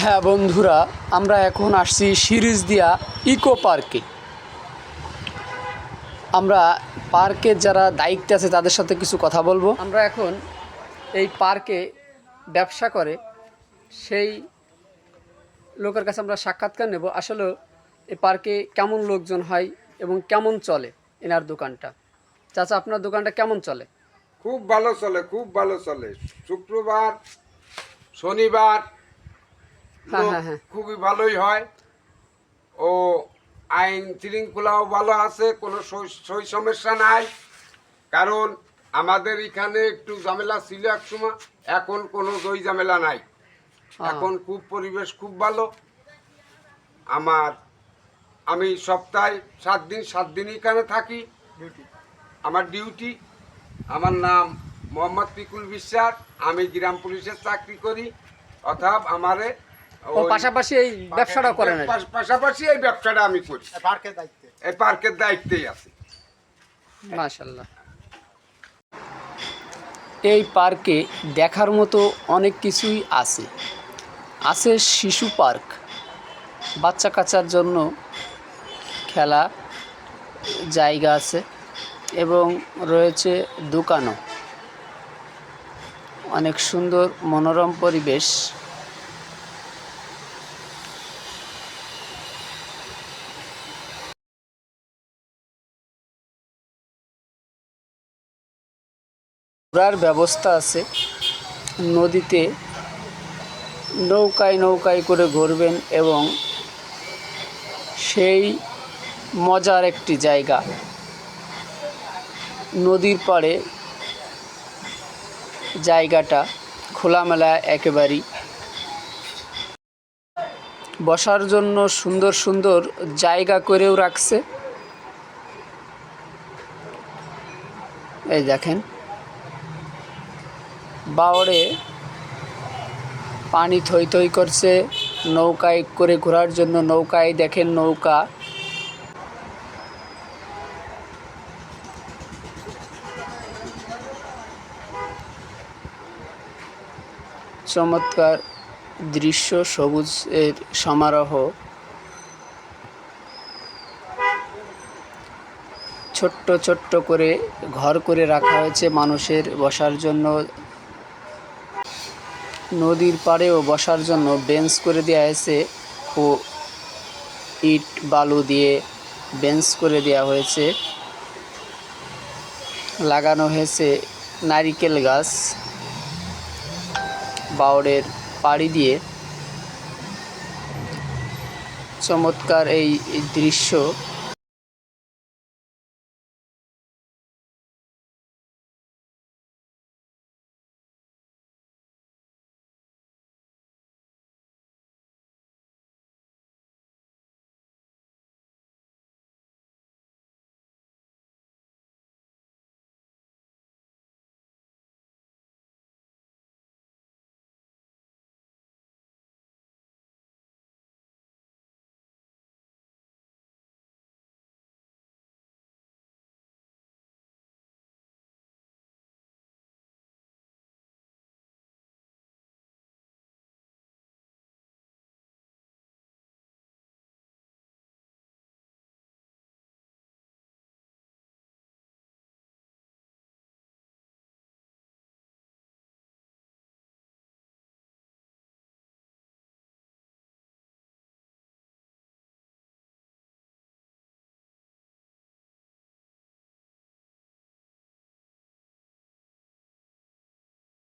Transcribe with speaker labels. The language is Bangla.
Speaker 1: হ্যাঁ বন্ধুরা, আমরা এখন আসছি সিরিজ দিয়া ইকো পার্কে। আমরা পার্কের যারা দায়িত্বে আছে তাদের সাথে কিছু কথা বলব। আমরা এখন এই পার্কে ব্যবসা করে, সেই লোকের কাছে আমরা সাক্ষাৎকার নেব। আসলে এই পার্কে কেমন লোকজন হয় এবং কেমন চলে এনার দোকানটা? চাচা, আপনার দোকানটা কেমন চলে?
Speaker 2: খুব ভালো চলে, খুব ভালো চলে। শুক্রবার, শনিবার। খুবই ভালোই হয়। ও আইন শৃঙ্খলাও ভালো আছে কোনো সই- সমস্যা নাই। কারণ আমাদের এখানে একটু ঝামেলা ছিল এক সময় এখন কোনো দই ঝামেলা নাই।
Speaker 1: হ্যাঁ।
Speaker 2: এখন খুব পরিবেশ খুব ভালো। আমার আমি সপ্তাহে সাত দিন সাত দিন এখানে থাকি। আমার ডিউটি আমার নাম মোহাম্মদ পিকুল বিশ্বাস। আমি গ্রাম পুলিশের চাকরি করি। অর্থাৎ আমারে
Speaker 1: ও পাশাপাশি এই ব্যবসাটা করেন
Speaker 2: পাশাপাশি এই ব্যবসাটা আমি করি।
Speaker 3: পার্কের দায়িত্বে?
Speaker 2: এই পার্কের দায়িত্বেই আছি।
Speaker 1: মাশাল্লাহ এই পার্কে দেখার মতো অনেক কিছুই আছে। আছে শিশু পার্ক। বাচ্চা কাচ্চার জন্য খেলা জায়গা আছে এবং রয়েছে দোকানও। অনেক সুন্দর মনোরম পরিবেশ। ঘোরার ব্যবস্থা আছে। নদীতে নৌকায় নৌকায় করে ঘুরবেন এবং সেই মজার একটি জায়গা, নদীর পাড়ে জায়গাটা খোলামেলা একেবারেই। বসার জন্য সুন্দর সুন্দর জায়গা করেও রাখছে। এই দেখেন। বাওড়ে পানি থই থই করছে, নৌকায় করে ঘোরার জন্য নৌকায় দেখেন নৌকা। চমৎকার দৃশ্য সবুজের সমারোহ। ছোট্ট ছোট্ট করে ঘর করে রাখা হয়েছে মানুষের বসার জন্য। নদীর পাড়েও বসার জন্য বেঞ্চ করে দেওয়া হয়েছে ও ইট বালু দিয়ে বেঞ্চ করে দেওয়া হয়েছে। লাগানো হয়েছে নারিকেল গাছ বাউরের পাড়ি দিয়ে। চমৎকার এই দৃশ্য